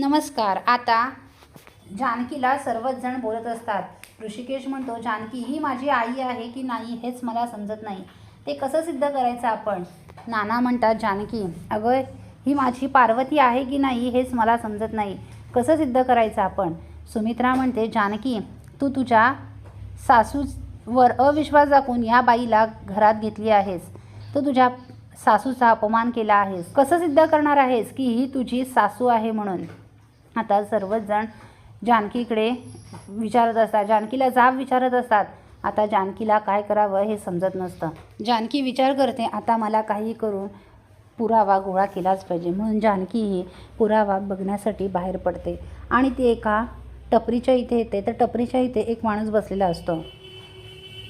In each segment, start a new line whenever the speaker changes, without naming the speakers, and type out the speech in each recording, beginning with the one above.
नमस्कार. आता जानकीला सर्वच जण बोलत असतात. ऋषिकेश म्हणतो जानकी ही माझी आई आहे की नाही हेच मला समजत नाही. ते कसं सिद्ध करायचं आपण? नाना म्हणतात जानकी अगं ही माझी पार्वती आहे की नाही हेच मला समजत नाही. कसं सिद्ध करायचं आपण? सुमित्रा म्हणते जानकी तू तुझ्या सासूवर अविश्वास दाखवून या बाईला घरात घेतली आहेस. तू तुझ्या सासूचा अपमान केला आहेस. कसं सिद्ध करणार आहेस की ही तुझी सासू आहे म्हणून? आता सर्वच जण जानकीकडे विचारत असतात. जानकीला जाब विचारत असतात. आता जानकीला काय करावं हे समजत नसतं. जानकी विचार करते आता मला काही करून पुरावा गोळा केलाच पाहिजे. म्हणून जानकी ही पुरावा बघण्यासाठी बाहेर पडते. आणि ती एका टपरीच्या इथे येते. तर टपरीच्या इथे एक माणूस बसलेला असतो.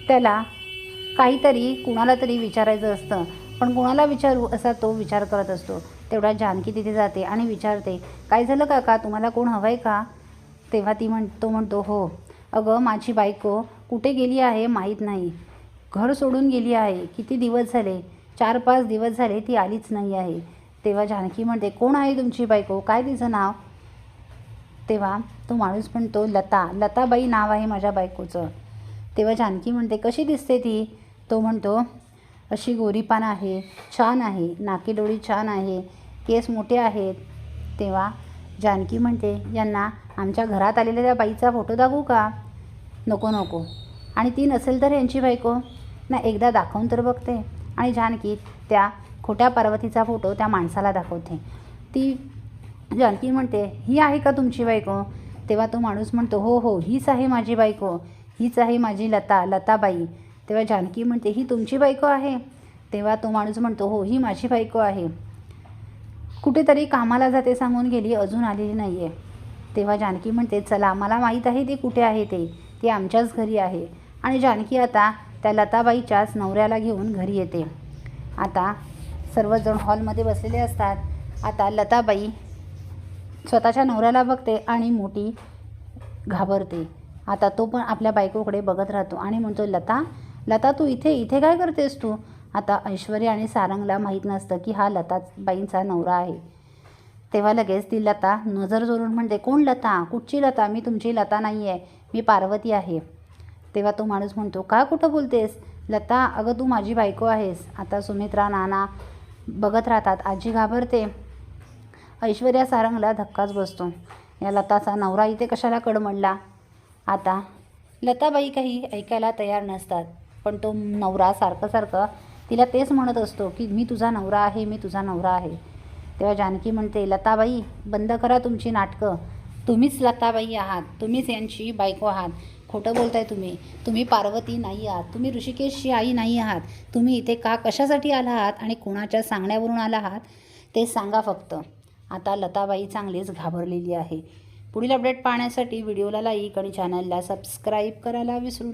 त्याला काहीतरी कुणाला तरी विचारायचं असतं. पण कुणाला विचारू असा तो विचार करत असतो. तेवढा जानकी तिथे जाते आणि विचारते काय झालं काका? तुम्हाला कोण हवं आहे का? तेव्हा ती म्हण तो म्हणतो हो. अगं माझी बायको कुठे गेली आहे माहीत नाही. घर सोडून गेली आहे. किती दिवस झाले? चार पाच दिवस झाले ती आलीच नाही आहे. तेव्हा जानकी म्हणते कोण आहे तुमची बायको? काय तिचं नाव? तेव्हा तो माणूस म्हणतो लता. लताबाई नाव आहे माझ्या बायकोचं. तेव्हा जानकी म्हणते कशी दिसते ती? तो म्हणतो अशी गोरीपान आहे. छान आहे. नाकीडोळी छान आहे. केस मोठे आहेत तेव्हा जानकी म्हणते यांना आमच्या घरात आलेल्या त्या बाईचा फोटो दाखवू का? नको नको. आणि ती नसेल तर यांची बायको? ना एकदा दाखवून तर बघते. आणि जानकी त्या खोट्या पार्वतीचा फोटो त्या माणसाला दाखवते. ती जानकी म्हणते ही आहे का तुमची बायको? तेव्हा तो माणूस म्हणतो हो हो हीच आहे माझी बायको. हीच आहे माझी लता लताबाई. तेव्हा जानकी म्हणते ही तुमची बायको आहे? तेव्हा तो माणूस म्हणतो हो ही माझी बायको आहे. कुठेतरी कामाला जाते सांगून गेली अजून आलेली नाही आहे तेव्हा जानकी म्हणते चला मला माहीत आहे ती कुठे आहे ते. ती आमच्याच घरी आहे. आणि जानकी आता त्या लताबाईच्याच नवऱ्याला घेऊन घरी येते. आता सर्वजण हॉलमध्ये बसलेले असतात. आता लताबाई स्वतःच्या नवऱ्याला बघते आणि मोठी घाबरते. आता तो पण आपल्या बायकोकडे बघत राहतो आणि म्हणतो लता लता तू इथे इथे काय करतेस तू? आता ऐश्वर्या आणि सारंगला माहीत नसतं की हा लताबाईंचा नवरा आहे. तेव्हा लगेच ती लता नजर जोडून म्हणते कोण लता? कुठची लता? मी तुमची लता नाही आहे मी पार्वती आहे. तेव्हा तो माणूस म्हणतो का कुठं बोलतेस? लता अगं तू माझी बायको आहेस. आता सुमित्रा नाना बघत राहतात. आजी घाबरते. ऐश्वर्या सारंगला धक्काच बसतो. या लताचा नवरा इथे कशाला कडमडला? आता लताबाई काही ऐकायला तयार नसतात पण तो नवरा सारखं सारखं तिला तेच म्हणत असतो की मी तुझा नवरा आहे मी तुझा नवरा आहे. तेव्हा जानकी म्हणते लताबाई बंद करा तुमची नाटकं. तुम्हीच लताबाई आहात तुम्हीच यांची बायको आहात. खोटं बोलताय तुम्ही. तुम्ही पार्वती नाही आहात तुम्ही ऋषिकेशची आई नाही आहात. तुम्ही इथे का कशासाठी आला आहात आणि कोणाच्या सांगण्यावरून आला आहात? ते सांगा फक्त. आता लताबाई चांगलीच घाबरलेली आहे. पुढील अपडेट पाहण्यासाठी व्हिडिओला लाईक आणि चॅनलला सबस्क्राईब करायला विसरू